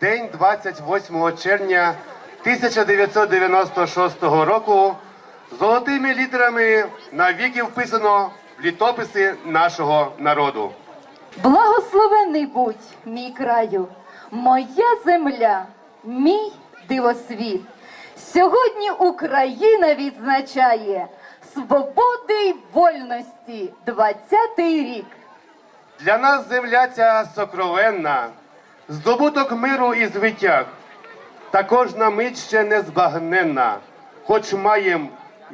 день 28 червня 1996 року золотими літерами навіки вписано в літописи нашого народу. Благословений будь, мій краю, моя земля, мій дивосвіт. Сьогодні Україна відзначає свободи й вольності 20-й рік. Для нас земля ця сокровенна, здобуток миру і звитяг. Та кожна мить ще незбагненна, хоч маєм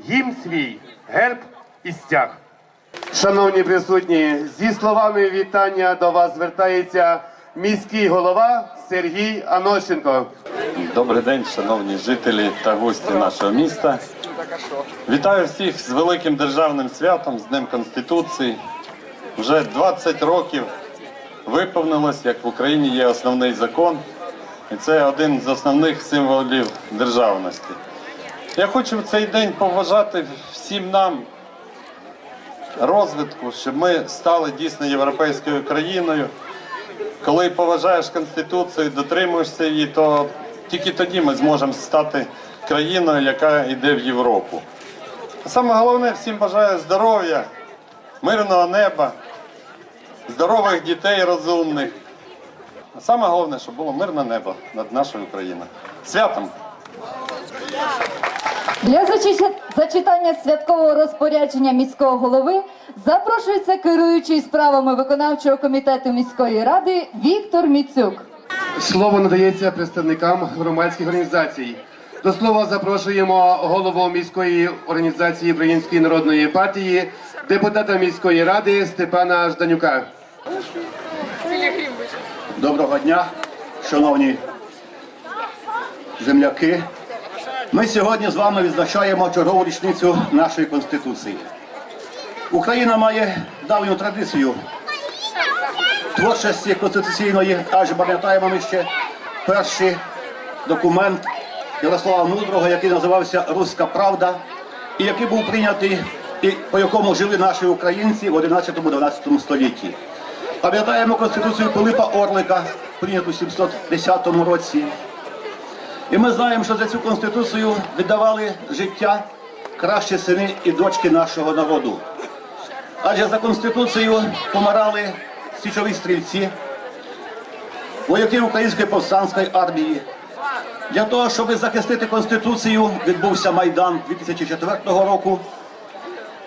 гімн свій, герб і стяг. Шановні присутні, зі словами вітання до вас звертається міський голова Сергій Анощенко. Добрий день, шановні жителі та гості нашого міста. Вітаю всіх з великим державним святом, з Днем Конституції. Вже 20 років виповнилось, як в Україні є основний закон, і це один з основних символів державності. Я хочу в цей день побажати всім нам розвитку, щоб ми стали дійсно європейською країною. Коли поважаєш Конституцію, дотримуєшся її, то тільки тоді ми зможемо стати країною, яка йде в Європу. Саме головне, всім бажаю здоров'я, мирного неба, здорових дітей розумних. А саме головне, щоб було мирне небо над нашою Україною. Святом! Для зачитання святкового розпорядження міського голови запрошується керуючий справами виконавчого комітету міської ради Віктор Міцюк. Слово надається представникам громадських організацій. До слова запрошуємо голову міської організації Української народної партії, депутата міської ради Степана Жданюка. Доброго дня, шановні земляки. Ми сьогодні з вами відзначаємо чергову річницю нашої Конституції. Україна має давню традицію творчості конституційної, адже пам'ятаємо ми ще перший документ Ярослава Мудрого, який називався Руська Правда, і який був прийнятий, і по якому жили наші українці в 11-12 столітті. Пам'ятаємо Конституцію Пилипа Орлика, прийняту в 710 році. І ми знаємо, що за цю конституцію віддавали життя кращі сини і дочки нашого народу. Адже за конституцією помирали січові стрільці, вояки Української повстанської армії. Для того, щоб захистити конституцію, відбувся Майдан 2004 року.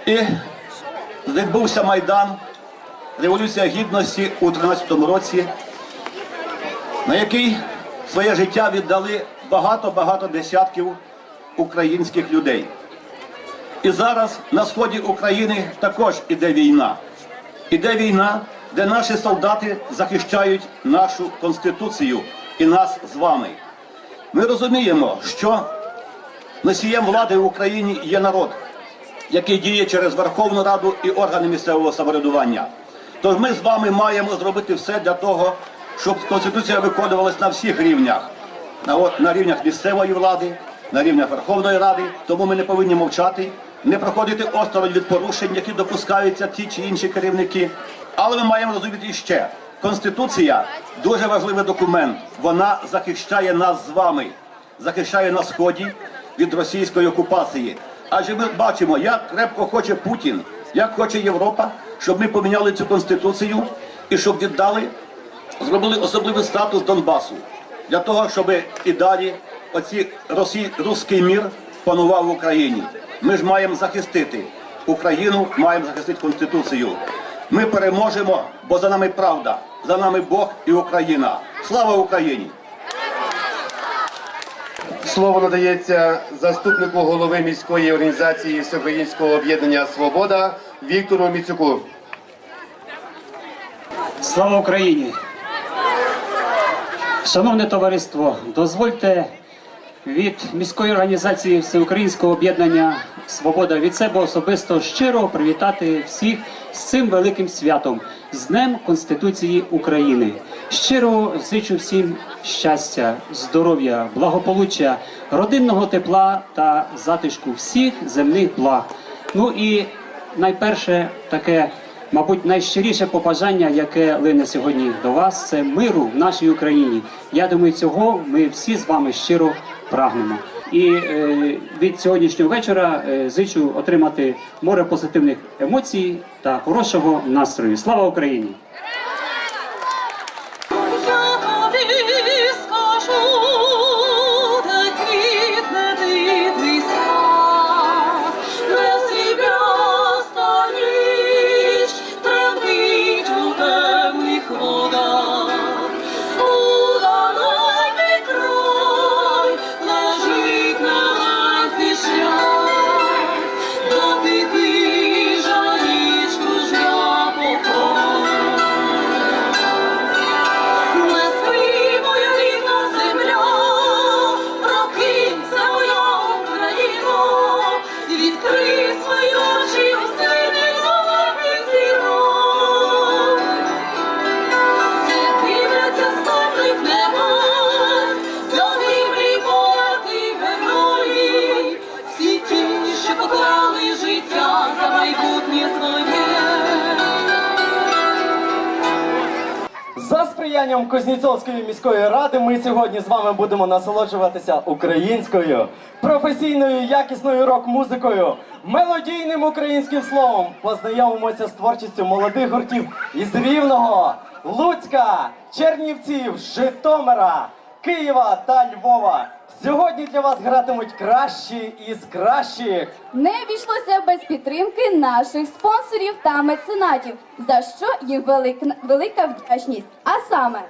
І відбувся Майдан, Революція Гідності у 2013 році, на який своє життя віддали багато-багато десятків українських людей. І зараз на сході України також іде війна. Іде війна, де наші солдати захищають нашу конституцію і нас з вами. Ми розуміємо, що носієм влади в Україні є народ, який діє через Верховну Раду і органи місцевого самоврядування. Тож ми з вами маємо зробити все для того, щоб Конституція виконувалась на всіх рівнях, на, от- на рівнях місцевої влади, на рівнях Верховної Ради. Тому ми не повинні мовчати, не проходити осторонь від порушень, які допускаються ті чи інші керівники. Але ми маємо розуміти ще, Конституція дуже важливий документ. Вона захищає нас з вами, захищає на сході від російської окупації. Адже ми бачимо, як крепко хоче Путін, як хоче Європа, щоб ми поміняли цю конституцію і щоб віддали, зробили особливий статус Донбасу для того, щоб і далі оці росі, руський мір панував в Україні. Ми ж маємо захистити Україну, маємо захистити Конституцію. Ми переможемо, бо за нами правда, за нами Бог і Україна. Слава Україні! Слово надається заступнику голови міської організації Всеукраїнського об'єднання Свобода Віктору Міцюку. Слава Україні! Шановне товариство, дозвольте від міської організації Всеукраїнського об'єднання Свобода від себе особисто щиро привітати всіх з цим великим святом, з Днем Конституції України. Щиро зичу всім щастя, здоров'я, благополуччя, родинного тепла та затишку всіх земних благ. Ну і найперше таке Мабуть, найщиріше побажання, яке лине сьогодні до вас, це миру в нашій Україні. Я думаю, цього ми всі з вами щиро прагнемо. І е, від сьогоднішнього вечора е, зичу отримати море позитивних емоцій та хорошого настрою. Слава Україні! Сприянням Кузнєцовської міської ради ми сьогодні з вами будемо насолоджуватися українською, професійною, якісною рок-музикою, мелодійним українським словом. Познайомимося з творчістю молодих гуртів із Рівного, Луцька, Чернівців, Житомира, Києва та Львова. Сьогодні для вас гратимуть кращі із кращих. Не обійшлося без підтримки наших спонсорів та меценатів, за що їх велика, велика вдячність. А саме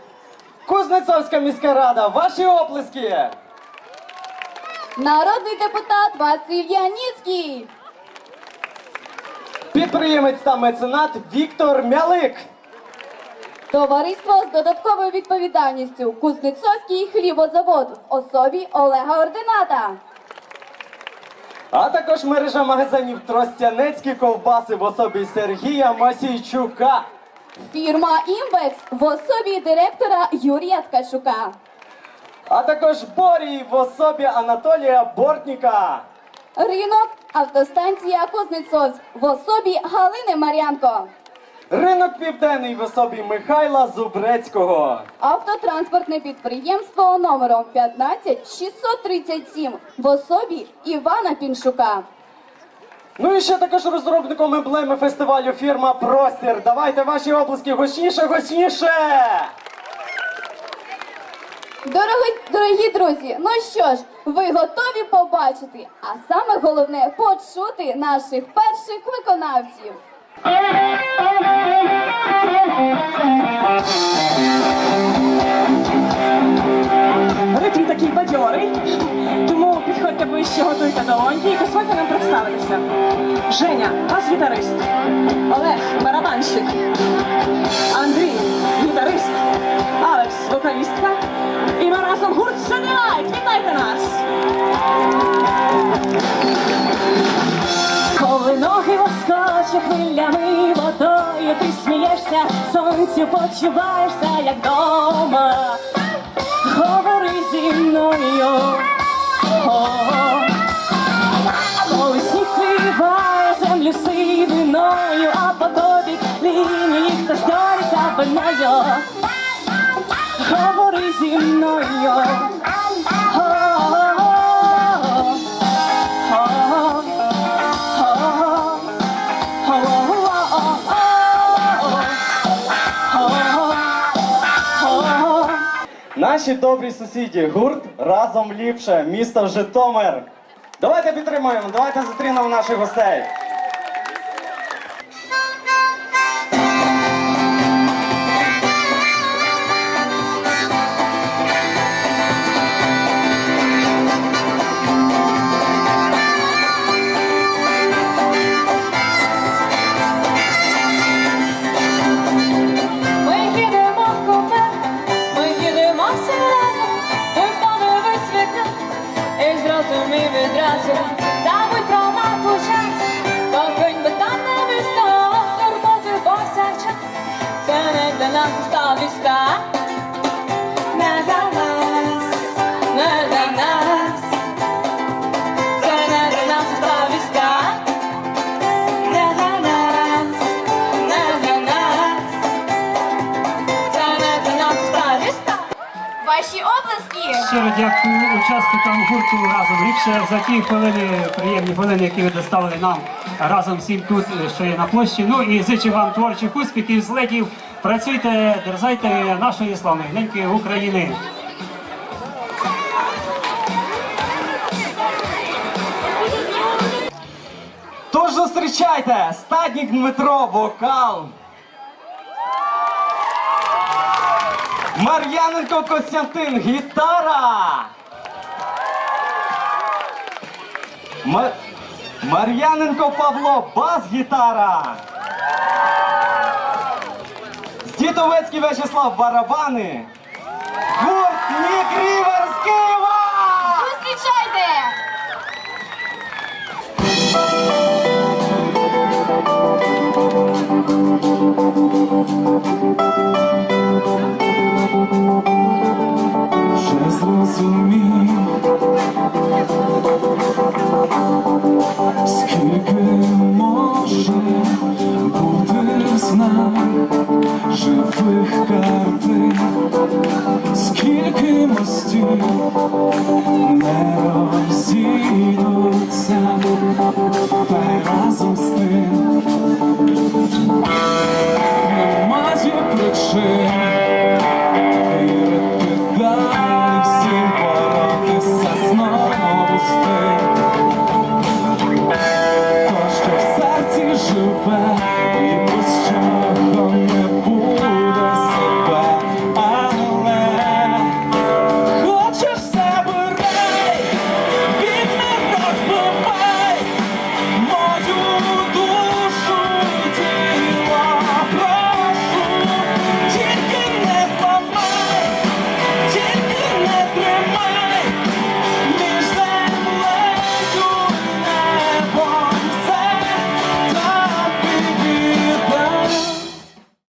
Кузнецовська міська рада, ваші оплески! народний депутат Василь Яніцький, Підприємець та меценат Віктор Мялик. Товариство з додатковою відповідальністю Кузнецовський хлібозавод в особі Олега Ордината, А також мережа магазинів Тростянецькі ковбаси в особі Сергія Масійчука. фірма Імбекс в особі директора Юрія Ткачука, А також Борій в особі Анатолія Бортніка. ринок автостанція Кузнецовськ в особі Галини Мар'янко. Ринок Південний в особі Михайла Зубрецького. Автотранспортне підприємство номером 15637 в особі Івана Піншука. Ну і ще також розробником емблеми фестивалю фірма Простір. Давайте ваші оплески гучніше, гучніше! Дорогі, дорогі друзі, ну що ж, ви готові побачити, а саме головне почути наших перших виконавців. Ритм такий бадьорий, тому підходьте ближче, готуйте долоньки і дозвольте нам представитися. Женя, бас-гітарист, Олег, барабанщик, Андрій, гітарист, Алекс, вокалістка. І ми разом гурт Sunlight. Вітайте нас! Коли ноги воскоче хвилями смієшся, сонцю почуваєшся, як дома. Говори зі мною. Коли сніг виває землю сивиною, а по тобі лінії хтось доріг капельною. Говори зі мною. Наші добрі сусіді, гурт разом ліпше, місто Житомир. Давайте підтримуємо, давайте зустрінемо наших гостей. ми відразу, забудь про матуша, Вогонь бетонними став, турботи повсякчас, це не для нас став віста. Не для нас, не для нас, це не для нас став віста. Не для нас, не для нас, це не для нас став віста. Ваші області Щиро дякую учасникам гурту разом ліпше за ті хвилини, приємні хвилини, які ви доставили нам разом всім тут, що є на площі. Ну і зичу вам творчих успіхів, злетів. Працюйте, дерзайте нашої славної неньки України. Тож зустрічайте! Стаднік Дмитро, вокал. Мар'яненко Костянтин, гітара. Мар... Мар'яненко Павло, бас-гітара. Здітовецький Вячеслав, барабани. Гурт Нік зрозумів, скільки може бути з живих картин, скільки мостів не розійдуться, та й разом з тим. Немає причин.